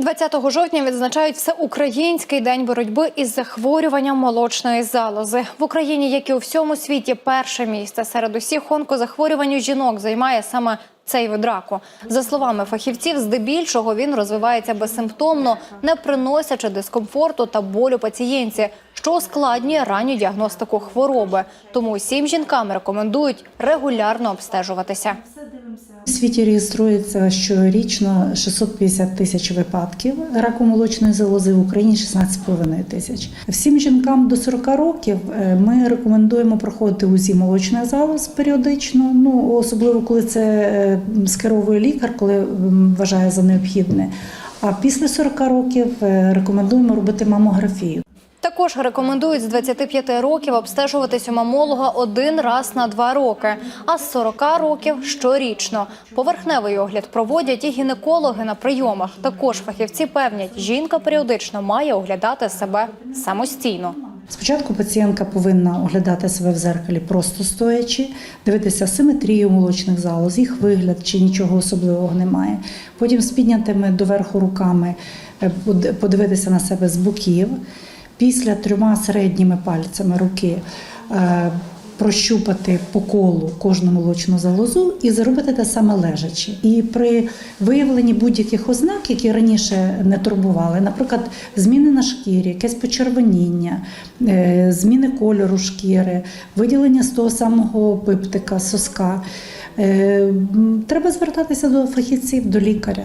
20 жовтня відзначають всеукраїнський день боротьби із захворюванням молочної залози в Україні, як і у всьому світі, перше місце серед усіх онкозахворювань жінок займає саме цей вид раку. За словами фахівців, здебільшого він розвивається безсимптомно, не приносячи дискомфорту та болю пацієнтці, що ускладнює ранню діагностику хвороби. Тому усім жінкам рекомендують регулярно обстежуватися. У світі реєструється щорічно 650 тисяч випадків раку молочної залози в Україні 16,5 тисяч. Всім жінкам до 40 років е, ми рекомендуємо проходити УЗІ молочної залози періодично. Ну особливо коли це е, скеровує лікар, коли вважає за необхідне. А після 40 років е, рекомендуємо робити мамографію. Також рекомендують з 25 років обстежуватись у мамолога один раз на два роки, а з 40 років щорічно. Поверхневий огляд проводять і гінекологи на прийомах. Також фахівці певнять, жінка періодично має оглядати себе самостійно. Спочатку пацієнтка повинна оглядати себе в зеркалі просто стоячи, дивитися симетрію молочних залоз, їх вигляд, чи нічого особливого немає. Потім з піднятими доверху руками е, подивитися на себе з боків. Після трьома середніми пальцями руки е, прощупати по колу кожну молочну залозу і зробити те саме лежачи. І при виявленні будь-яких ознак, які раніше не турбували, наприклад, зміни на шкірі, якесь почервоніння, е, зміни кольору шкіри, виділення з того самого пиптика, соска. е, Треба звертатися до фахівців, до лікаря.